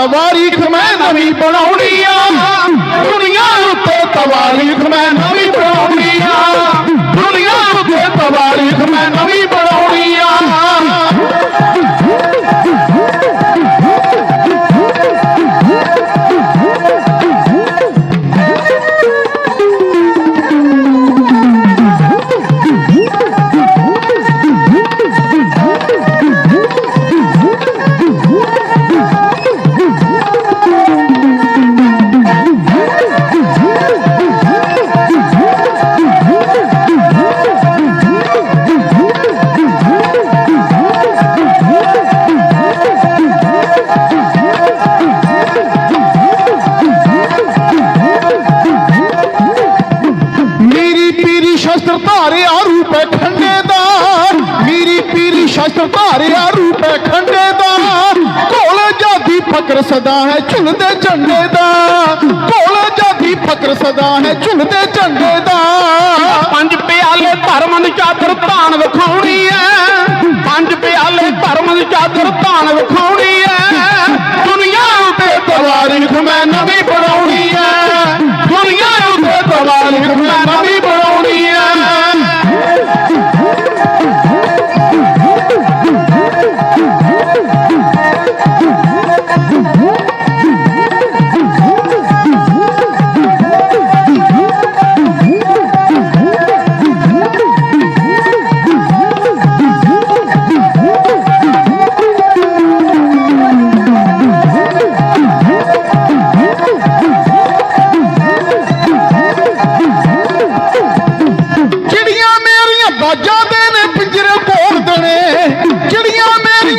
ਤਵਾਰੀਖ ਮੈਂ ਨਵੀਂ ਬਣਾਉਣੀ ਆ। ਦੁਨੀਆ ਉੱਤੇ ਤਵਾਰੀਖ ਮੈਂ ਨਵੀਂ ਬਣਾਉਣੀ ਆ। ਦੁਨੀਆ ਉੱਤੇ ਤਵਾਰੀਖ ਮੈਂ ਨਵੀਂ ਧਾਰਿਆ ਰੂਪ ਹੈ ਖੰਡੇ ਦਾ। ਮੇਰੀ ਪੀਰੀ ਸ਼ਸਤਰ ਧਾਰਿਆ ਰੂਪ ਹੈ ਦਾ। ਕੋਲ ਜਾਦੀ ਫਕਰ ਸਦਾ ਹੈ ਝੁਲਦੇ ਝੰਡੇ ਦਾ। ਕੋਲ ਜਾਦੀ ਫਕਰ ਸਦਾ ਹੈ ਝੁਲਦੇ ਝੰਡੇ ਦਾ। ਪੰਜ ਪਿਆਲੇ ਧਰਮ ਦੀ ਚਾਦਰ ਧਾਨ ਵਿਖਾਉਣੀ ਐ ਪੰਜ ਪਿਆਲੇ ਧਰਮ ਦੀ ਚਾਦਰ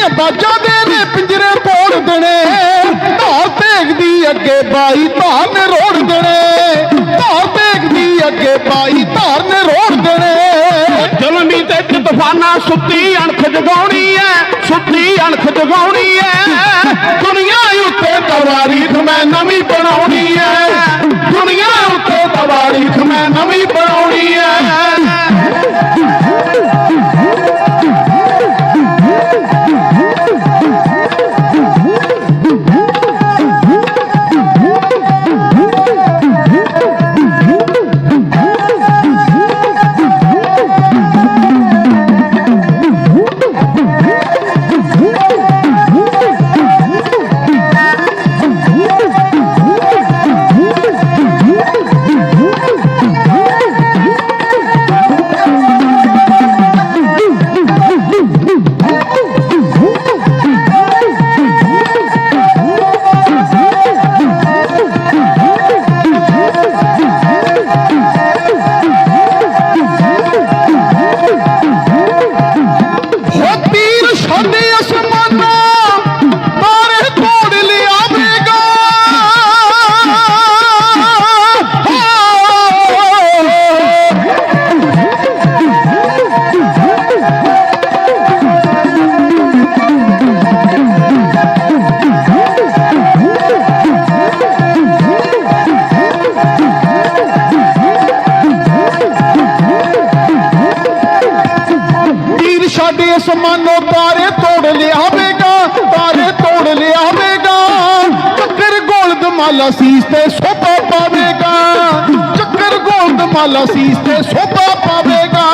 ਮੇਰੀਆਂ ਬਾਜਾਂ ਦੇ ਪਿੰਜਰੇ ਪੋੜ ਦੇਣੇ। ਧਾਰ ਤੇਗਦੀ ਅੱਗੇ ਬਾਈ, ਧਾਰ ਨੇ ਰੋੜ ਦੇਣੇ। ਧਾਰ ਤੇਗਦੀ ਅੱਗੇ ਬਾਈ, ਧਾਰ ਨੇ ਰੋੜ ਦੇਣੇ। ਜ਼ੁਲਮੀ ਤੇ ਤੂਫਾਨਾਂ ਸੁੱਤੀ ਅਣਖ ਜਗਾਉਣੀ ਐ, ਸੁੱਤੀ ਅਣਖ ਜਗਾਉਣੀ ਐ। ਦੁਨੀਆ ਉੱਤੇ ਤਵਾਰੀਖ ਮੈਂ ਨਵੀਂ ਬਣਾਉਣੀ ਹੈ ਦੁਨੀਆ ਉੱਤੇ ਤਵਾਰੀਖ ਮੈਂ ਨਵੀਂ ਬਣਾਉਣੀ ਹੈ ਸਾਡੇ ਅਸਮਾਨੋਂ ਤਾਰੇ ਤੋੜ ਲਿਆਵੇਗਾ, ਤਾਰੇ ਤੋੜ ਲਿਆਵੇਗਾ। ਚੱਕਰ ਗੋਲਦ ਮਾਲਾ ਸੀਸ ਤੇ ਸੋਭਾ ਪਾਵੇਗਾ। ਚੱਕਰ ਗੋਲਦ ਮਾਲਾ ਸੀਸ ਤੇ ਸੋਭਾ ਪਾਵੇਗਾ।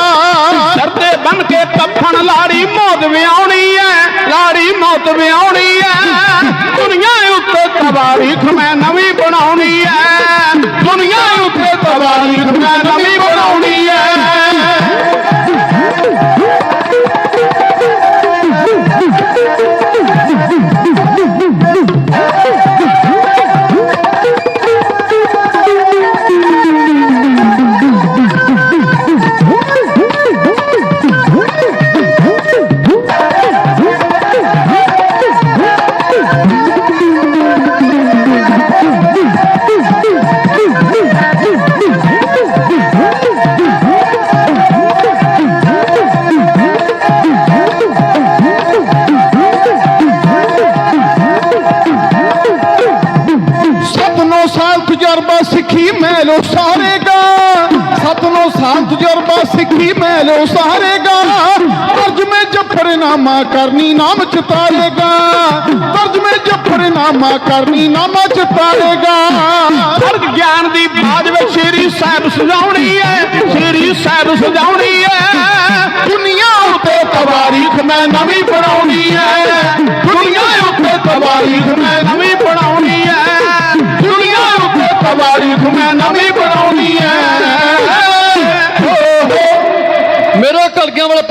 ਸਰਦੇ ਬਨ ਕੇ ਕੱਫਣ ਲਾੜੀ ਮੌਤ ਵਿਆਉਣੀ ਐ, ਲਾੜੀ ਮੌਤ ਵਿਆਉਣੀ ਐ। ਦੁਨੀਆ ਉੱਤੇ ਤਵਾਰੀਖ ਮੈਂ ਨਵੀਂ ਬਣਾਉਣੀ ਐ। ਦੁਨੀਆ ਉੱਤੇ ਤਵਾਰੀਖ ਮੈਂ ਨਵੀਂ ਬਣਾਉਣੀ ਐ। ਸਿੱਖੀ ਮੈਂ ਲੋ ਸਾਰੇਗਾ। ਸਤਨੋ ਸਾਥ ਤਜਰਬਾ ਸਿੱਖੀ ਮੈਂ ਲੋ ਸਾਰੇਗਾ। ਤਰਜ ਮੈਂ ਜਫਰ ਨਾਮਾ ਕਰਨੀ ਨਾਮ ਚਤਾਏਗਾ। ਤਰਜ ਮੈਂ ਜਫਰ ਨਾਮਾ ਕਰਨੀ ਨਾਮ ਚਤਾਏਗਾ। ਸਰਗ ਗਿਆਨ ਦੀ ਬਾਜ ਵਿੱਚ ਸ਼ੇਰੀ ਸਾਹਿਬ ਸਜਾਉਣੀ ਹੈ ਸ਼ੇਰੀ ਸਾਹਿਬ ਸਜਾਉਣੀ ਹੈ। ਦੁਨੀਆ ਉਤੇ ਤਵਾਰੀਖ ਮੈਂ ਨਵੀਂ ਬਣਾਉਣੀ ਹੈ। ਦੁਨੀਆ ਉਤੇ ਤਵਾਰੀਖ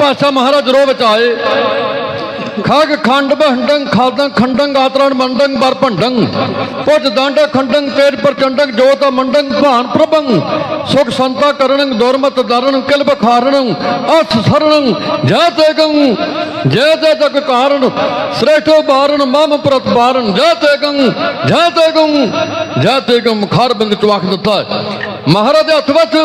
ਪਾਤਸ਼ਾਹ ਮਹਾਰਾਜ ਰੋ ਵਿੱਚ ਆਏ। ਖੰਡ ਬਹੰਡੰ ਖਾਦੰ ਖੰਡੰ ਆਤਰਣ ਮੰਡੰ ਬਰ ਭੰਡੰ ਪੁੱਜ ਦਾਂਡਾ ਖੰਡੰ ਤੇਜ ਪ੍ਰਚੰਡੰ ਜੋਤ ਮੰਡੰ ਭਾਨ ਪ੍ਰਭੰ ਸੁਖ ਸੰਤਾ ਕਰਣੰ ਦੁਰਮਤ ਦਰਣੰ ਕਿਲ ਬਖਾਰਣੰ ਅਸ ਸਰਣੰ ਜੈ ਤੇਗੰ ਜੈ ਤੇ ਤਕ ਕਾਰਣ ਸ੍ਰੇਸ਼ਟੋ ਬਾਰਣ ਮਮ ਪ੍ਰਤਪਾਰਣ ਜੈ ਤੇਗੰ ਜੈ ਤੇਗੰ ਜੈ ਤੇਗੰ ਖਾਰ ਬਿੰਦ ਚਵਾਖ ਦਿੱਤਾ ਮਹਾਰਾਜ ਹੱਥ ਵਿੱਚ